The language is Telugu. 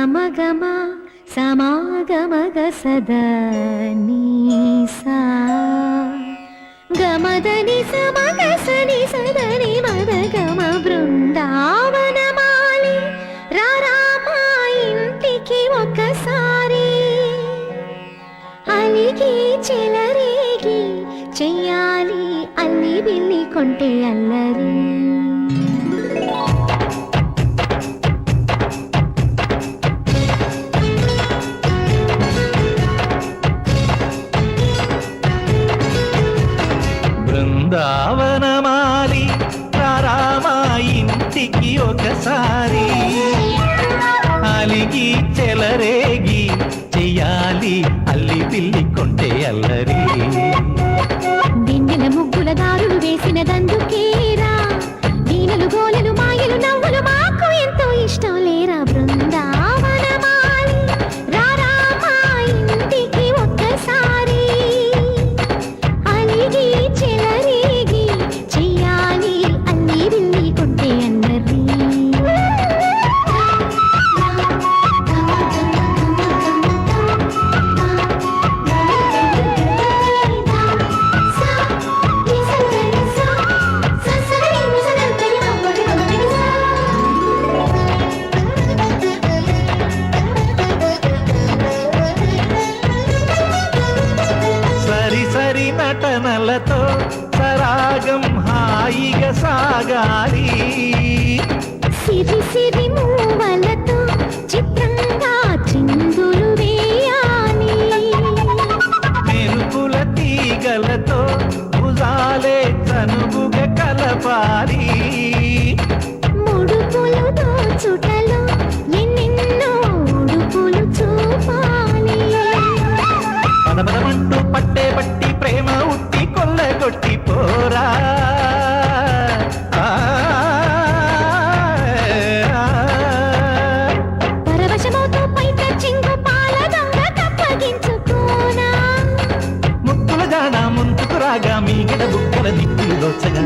గమ గమ సమాగమగ సదా నీసా. గమదని సమగసని సదని మద గమ బృందావనమాలి రారామా ఇంటికి ఒకసారి అలిగి చెలరేగి చెయ్యాలి అల్లి బిల్లి కొంటే అల్లరి. బృందావనమాలి రారామా ఇంటికి ఒకసారి. అలిగి చెలరేగి చెయ్యాలి అల్లి పిల్లి కొంటే అల్లరి. వెన్నెల ముగ్గుల దారులు వేసిన దందుకే నటనలతో సరాగం హాయిగా సాగాలి. సిరి సిరి మూవలతో చిత్రంగా చిందులు వేయాలి. మెరుపుల తీగలతో భుజాలే చనువుగా కలపాలి. ముడుపులు దోచుటలో ఎన్నెన్నో ఉడుపులు చూపాలి. పదపదమంటూ పట్టే పట్టి ప్రేమ ఉట్టి కొల్లగొట్టి పోరా. ముక్కుల జాన ముందుకు రాగా మీ గడ బుక్కల దిక్కులు దోచగా.